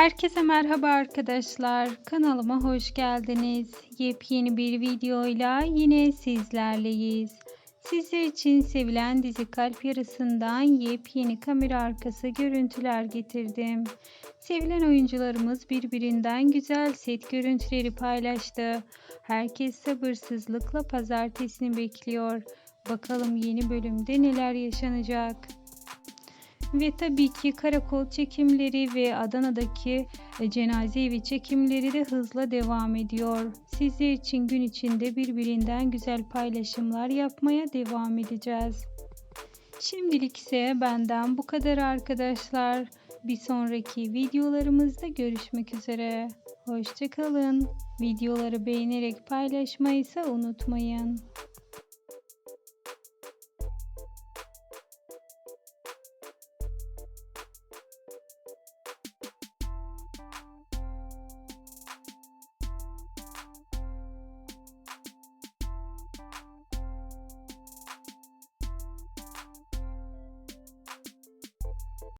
Herkese merhaba arkadaşlar. Kanalıma hoş geldiniz. Yepyeni bir videoyla yine sizlerleyiz. Sizler için sevilen dizi Kalp Yarısı'ndan yepyeni kamera arkası görüntüler getirdim. Sevilen oyuncularımız birbirinden güzel set görüntüleri paylaştı. Herkes sabırsızlıkla pazartesini bekliyor. Bakalım yeni bölümde neler yaşanacak. Ve tabii ki karakol çekimleri ve Adana'daki e, cenaze evi çekimleri de hızla devam ediyor. Sizler için gün içinde birbirinden güzel paylaşımlar yapmaya devam edeceğiz. Şimdilik ise benden bu kadar arkadaşlar. Bir sonraki videolarımızda görüşmek üzere. Hoşçakalın. Videoları beğenerek paylaşmayı ise unutmayın.